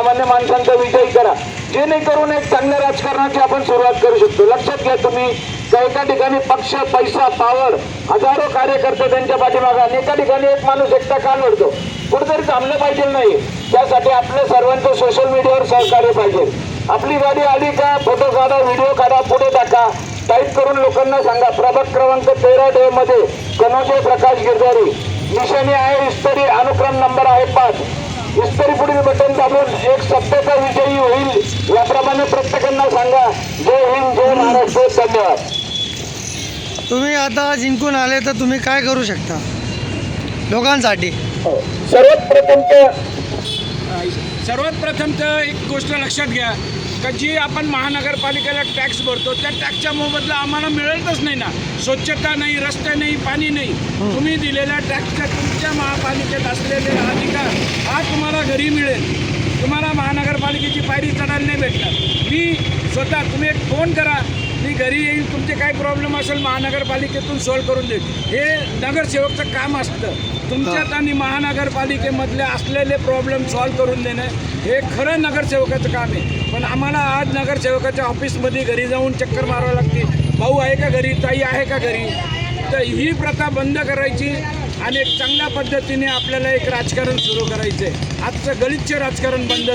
सर्वसामान्य माणसांचा विजयी करा. जेणेकरून एक चांगल्या राजकारणाची आपण सुरुवात करू शकतो. लक्षात घ्या तुम्ही का एका ठिकाणी पक्ष पैसा पावर हजारो कार्यकर्ते त्यांच्या पाठीमागा आणि एका ठिकाणी एक माणूस एकटा का लढतो कुठेतरी थांबलं पाहिजे नाही. त्यासाठी आपल्या सर्वांचं सोशल मीडियावर सहकार्य पाहिजे. आपली गाडी आली का फोटो काढा व्हिडिओ काढा पुढे टाका. टाईप करून लोकांना सांगा प्रभाग क्रमांक तेरा डे मध्ये कनोजे प्रकाश गिरधारी. निशाणी आहे इस्तरी अनुक्रम नंबर आहे पाच. इस्तरी पुढील बटन दाबून एक सत्याचा विजयी होईल याप्रमाणे प्रत्येकांना सांगा. जय हिंद जय महाराष्ट्र धन्यवाद. तुम्ही आता जिंकून आले तर तुम्ही काय करू शकता? लोकांसाठी सर्वात प्रथम ते सर्वात प्रथम तर एक गोष्ट लक्षात घ्या. का जी आपण महानगरपालिकेला टॅक्स भरतो त्या टॅक्सच्या मोबदला आम्हाला मिळतच नाही ना. स्वच्छता नाही रस्ते नाही पाणी नाही. तुम्ही दिलेल्या टॅक्सच्या तुमच्या महापालिकेत असलेले अधिकार हा तुम्हाला घरी मिळेल. तुम्हाला महानगरपालिकेची पायरी चढायला नाही भेटणार. मी स्वतः तुम्ही एक फोन करा. मी घरी येईल तुमचे काय प्रॉब्लेम असेल महानगरपालिकेतून सॉल्व्ह करून देईल. हे नगरसेवकचं काम असतं. तुमच्यात आणि महानगरपालिकेमधले असलेले प्रॉब्लेम सॉल्व्ह करून देणं हे खरं नगरसेवकाचं काम आहे. पण आम्हाला आज नगरसेवकाच्या ऑफिसमध्ये घरी जाऊन चक्कर मारावं लागते भाऊ आहे का घरी? ताई आहे का घरी? तर ही प्रथा बंद करायची आणि एक चांगल्या पद्धतीने आपल्याला एक राजकारण सुरू करायचं आहे आजचं गलिच्छ राजकारण बंद